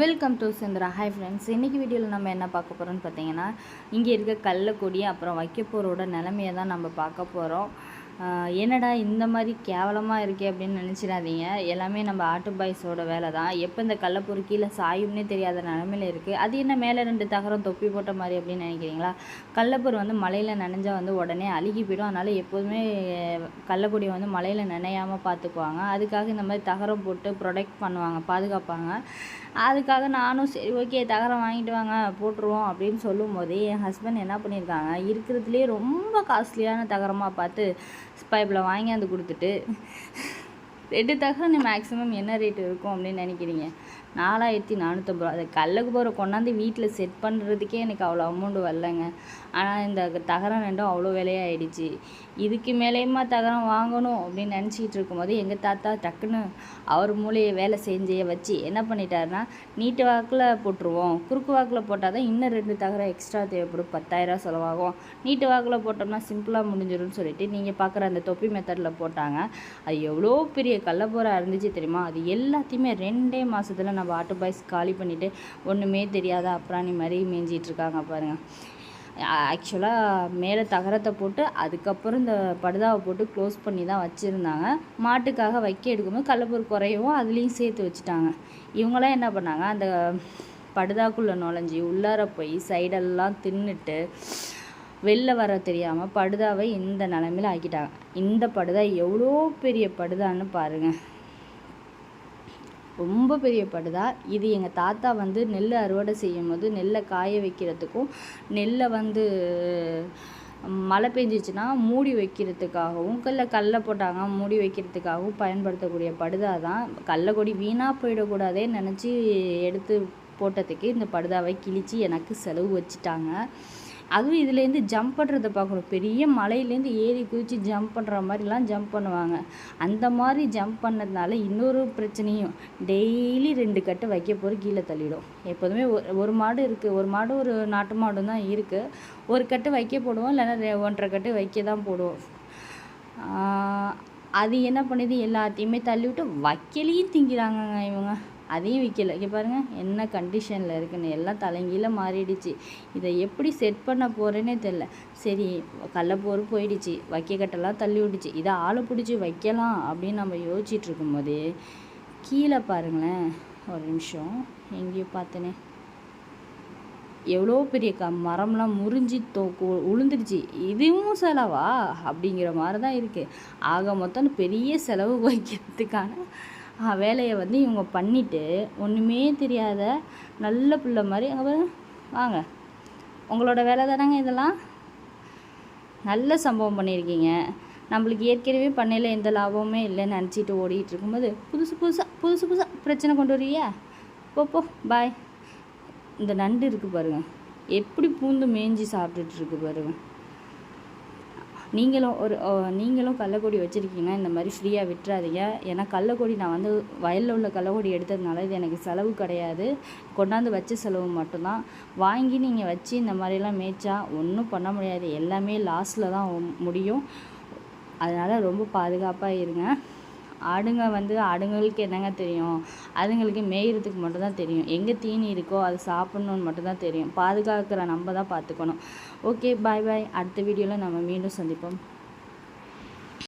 Welcome to Sundara hi friends இன்றைக்கி வீடியோவில் நம்ம என்ன பார்க்க போகிறோம்னு பார்த்தீங்கன்னா இங்கே இருக்க கள்ளக்கொடி அப்புறம் வைக்கப்போரோட நிலமையை தான் நம்ம பார்க்க போகிறோம் என்னடா இந்த மாதிரி கேவலமாக இருக்கே அப்படின்னு நினச்சிடாதீங்க. எல்லாமே நம்ம ஆட்டு பாய்ஸோட வேலை தான் எப்போ இந்த கள்ளப்பொரு கீழே சாயும்னே தெரியாத நிலமையில இருக்குது அது என்ன மேலே ரெண்டு தகரம் தொப்பி போட்ட மாதிரி அப்படின்னு நினைக்கிறீங்களா? கள்ளப்பொரு வந்து மலையில் நனைஞ்சால் வந்து உடனே அழுகி போயிடும். அதனால் எப்போதுமே கள்ளக்குடி வந்து மலையில் நனையாமல் பார்த்துக்குவாங்க. அதுக்காக இந்த மாதிரி தகரம் போட்டு ப்ரொடெக்ட் பண்ணுவாங்க பாதுகாப்பாங்க. அதுக்காக நானும் சரி ஓகே தகரம் வாங்கிட்டு வாங்க போட்டுருவோம் அப்படின்னு சொல்லும் போதே என் ஹஸ்பண்ட் என்ன பண்ணியிருக்காங்க இருக்கிறதுலே ரொம்ப காஸ்ட்லியான தகரமாக பார்த்து பைப்பில் வாங்கியாந்து கொடுத்துட்டு ரெண்டு தகரம் மேக்ஸிமம் என்ன ரேட் இருக்கும் அப்படின்னு நினைக்கிறீங்க? நாலாயிரத்தி நானூற்றம்பது ரூபா. அதை கல்லுக்கு போகிற கொண்டாந்து வீட்டில் செட் பண்ணுறதுக்கே எனக்கு அவ்வளோ அமௌண்ட்டு வரலங்க. ஆனால் இந்த தகரம் ரெண்டும் அவ்வளோ விலையாயிடுச்சு. இதுக்கு மேலேயுமா தகரம் வாங்கணும் அப்படின்னு நினச்சிக்கிட்டு இருக்கும்போது எங்கள் தாத்தா டக்குன்னு அவர் மூலையை வேலை செஞ்சே வச்சு என்ன பண்ணிட்டாருன்னா நீட்டு வாக்கில் போட்டுருவோம். குறுக்கு வாக்கில் போட்டால் தான் இன்னும் ரெண்டு தகரம் எக்ஸ்ட்ரா தேவைப்படும். பத்தாயிரம் செலவாகும். நீட்டு வாக்கில் போட்டோம்னா சிம்பிளாக முடிஞ்சிடும்னு சொல்லிட்டு நீங்கள் பார்க்குற அந்த தொப்பி மெத்தடில் போட்டாங்க. அது எவ்வளோ பெரிய கள்ளப்போராக இருந்துச்சு தெரியுமா? அது எல்லாத்தையுமே ரெண்டே மாதத்தில் நம்ம ஆட்டோ பாய்ஸ் காலி பண்ணிவிட்டு ஒன்றுமே தெரியாத அப்புறாணி மாதிரி மேய்ஞ்சிட்டு இருக்காங்க பாருங்கள் ஆக்சுவலாக மேலே தகரத்தை போட்டு அதுக்கப்புறம் இந்த படுதாவை போட்டு க்ளோஸ் பண்ணி தான் வச்சுருந்தாங்க. மாட்டுக்காக வைக்க எடுக்கும்போது கள்ளப்பூர் குறையவும் அதுலேயும் சேர்த்து வச்சுட்டாங்க. இவங்களாம் என்ன பண்ணாங்க? அந்த படுதாக்குள்ளே நுழைஞ்சி உள்ளார போய் சைடெல்லாம் தின்னுட்டு வெளில வர தெரியாமல் படுதாவை இந்த நிலமையில ஆக்கிட்டாங்க. இந்த படுதா எவ்வளோ பெரிய படுதான்னு பாருங்கள் ரொம்ப பெரிய படுதா. இது எங்கள் தாத்தா வந்து நெல் அறுவடை செய்யும் போது நெல்லை காய வைக்கிறதுக்கும் நெல்லை வந்து மழை பெஞ்சிச்சுன்னா மூடி வைக்கிறதுக்காகவும் கல்ல கல்லை போட்டாங்க மூடி வைக்கிறதுக்காகவும் பயன்படுத்தக்கூடிய படுதா தான். கடலக்கொடி வீணாக போயிடக்கூடாதே நினச்சி எடுத்து போட்டதுக்கு இந்த படுதாவை கிழித்து எனக்கு செலவு வச்சுட்டாங்க. அதுவும் இதுலேருந்து ஜம்ப் பண்ணுறத பார்க்கணும். பெரிய மலையிலேருந்து ஏறி குதித்து ஜம்ப் பண்ணுற மாதிரிலாம் ஜம்ப் பண்ணுவாங்க. அந்த மாதிரி ஜம்ப் பண்ணதுனால இன்னொரு பிரச்சனையும் டெய்லி ரெண்டு கட்டு வைக்க போகிற கீழே தள்ளிடும். எப்போதுமே ஒரு மாடு இருக்குது ஒரு மாடு ஒரு நாட்டு மாடு தான் இருக்குது ஒரு கட்டு வைக்க போடுவோம். இல்லைன்னா ஒன்றரை கட்டு வைக்க தான் போடுவோம். அது என்ன பண்ணுது? எல்லாத்தையுமே தள்ளி விட்டு வைக்கலையும் திங்கிறாங்கங்க இவங்க. அதையும் விற்கல இங்கே பாருங்கள் என்ன கண்டிஷனில் இருக்குன்னு எல்லாம் தலைங்கீழ மாறிடுச்சு. இதை எப்படி செட் பண்ண போகிறேன்னே தெரில சரி கள்ளப்போர் போயிடுச்சு. வைக்கக்கட்டெல்லாம் தள்ளி விட்டுச்சு. இதை ஆளை பிடிச்சி வைக்கலாம் அப்படின்னு நம்ம யோசிச்சுட்டு இருக்கும்போது கீழே பாருங்களேன் ஒரு நிமிஷம். எங்கேயோ பார்த்தேனே. எவ்வளோ பெரிய க மரம்லாம் முறிஞ்சி தோ உளுந்துருச்சு இதுவும் செலவா? அப்படிங்கிற மாதிரி தான் இருக்குது ஆக மொத்தம் பெரிய செலவு வைக்கிறதுக்கான வேலையை வந்து இவங்க பண்ணிவிட்டு ஒன்றுமே தெரியாத நல்ல பிள்ளை மாதிரி அங்கே வாங்க. உங்களோட வேலை தானேங்க இதெல்லாம்? நல்ல சம்பவம் பண்ணியிருக்கீங்க. நம்மளுக்கு ஏற்கனவே பண்ணையில் எந்த லாபமுமே இல்லைன்னு நினச்சிட்டு ஓடிட்டு இருக்கும்போது புதுசு புதுசாக புதுசு புதுசாக பிரச்சனை கொண்டு வரியா போ போ பாய் இந்த நண்டு இருக்குது பாருங்கள் எப்படி பூந்து மேய்ஞ்சி சாப்பிட்டுட்டு பாருங்கள் நீங்களும் ஒரு நீங்களும் கள்ளக்கொடி வச்சுருக்கீங்கன்னா இந்த மாதிரி ஃப்ரீயாக விட்டுறாதீங்க. ஏன்னா கள்ளக்கொடி நான் வந்து வயலில் உள்ள கள்ளக்கொடி எடுத்ததுனால இது எனக்கு செலவு கிடையாது. கொண்டாந்து வச்ச செலவு மட்டும்தான். வாங்கி நீங்கள் வச்சு இந்த மாதிரிலாம் மேய்ச்சா ஒன்றும் பண்ண முடியாது. எல்லாமே லாஸில் தான் முடியும். அதனால் ரொம்ப பாதுகாப்பாக இருங்க. ஆடுங்க வந்து ஆடுங்களுக்கு என்னங்க தெரியும்? அதுங்களுக்கு மேய்கிறதுக்கு மட்டும்தான் தெரியும். எங்கே தீனி இருக்கோ அது சாப்பிட்ணுன்னு மட்டும்தான் தெரியும். பாதுகாக்கிற நம்ம தான் பார்த்துக்கணும். ஓகே பாய் பாய் அடுத்த வீடியோவில் நம்ம மீண்டும் சந்திப்போம்.